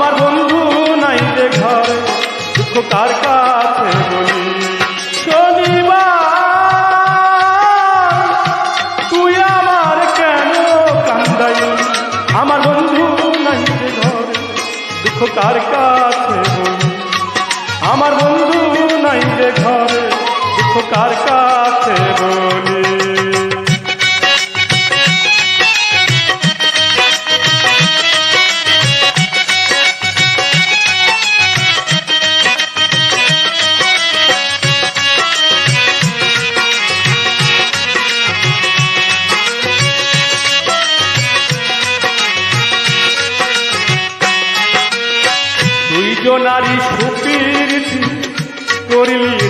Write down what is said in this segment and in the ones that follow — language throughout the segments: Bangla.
আমার বন্ধু নাই যে ঘরে, দুঃখ কার কাছে বলি? শনিবার, তুই আমার কেন কান্দাই আমার বন্ধু নাই যে ঘরে, দুঃখ কার কাছে বলি? আমার বন্ধু নাই যে ঘরে, দুঃখ কার কাছে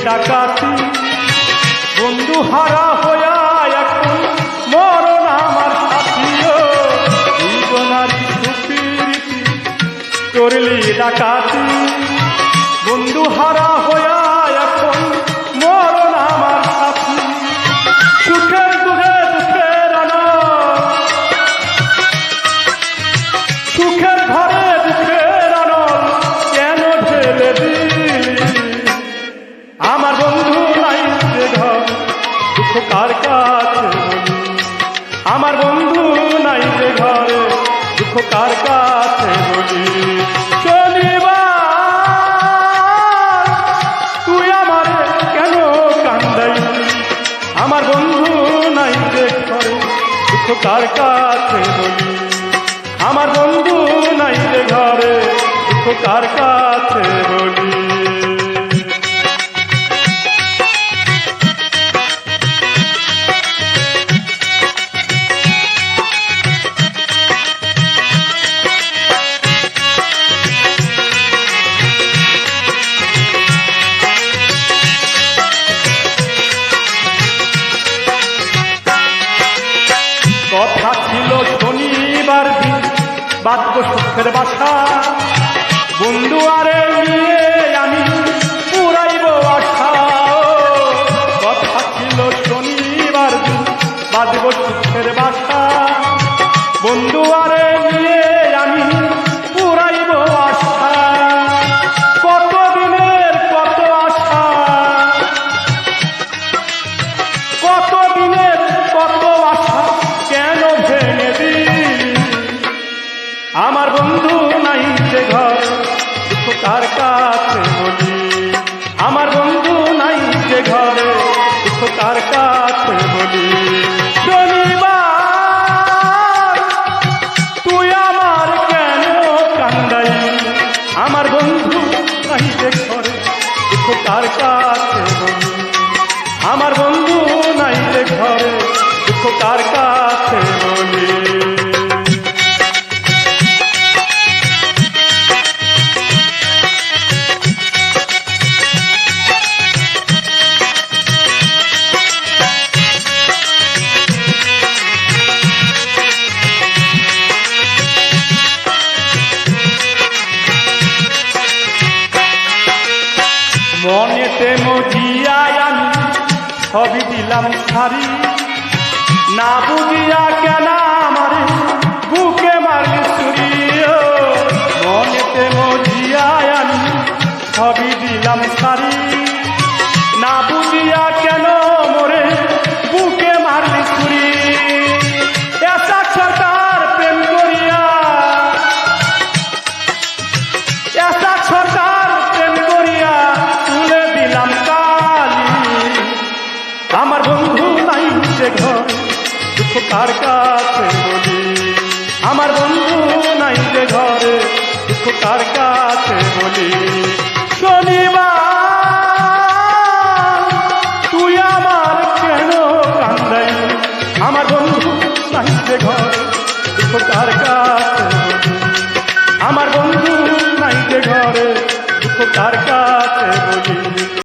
ডাকাতি। বন্ধু হারা হইয়া এখন মরণ আমার সুপীরিতি করিলি ডাকাতি। বন্ধু হারা বন্ধু নাই যে ঘরে, দুঃখ কার কাছে বলি? শনিবার, তুই আমার কেন কান্দাই আমার বন্ধু নাই যে ঘরে, দুঃখ কার কাছে বলি? আমার বন্ধু নাই যে ঘরে, দুঃখ কার কাছে বলি? বাদ্য সুখের বাসা। বন্ধু আরে নিয়ে ঘরে দেখো তার কাছে আমার বন্ধু নাইলে ঘরে দেখো তার কাছে সবই দিলাম সারি না বুঝিয়া কেন আমার বুকে মারলি চুরি। মনেতে মজিয়ায় আমি সবই দিলাম সারি না বুঝিয়া আমার বন্ধু নাই সে ঘর, দুঃখ কার কাছে বলি? আমার বন্ধু নাই সে ঘর, দুঃখ কার কাছে বলি? শনিবার, তুই আমার কেন কান্দাই আমার বন্ধু নাই সে ঘর, দুঃখ কার কাছে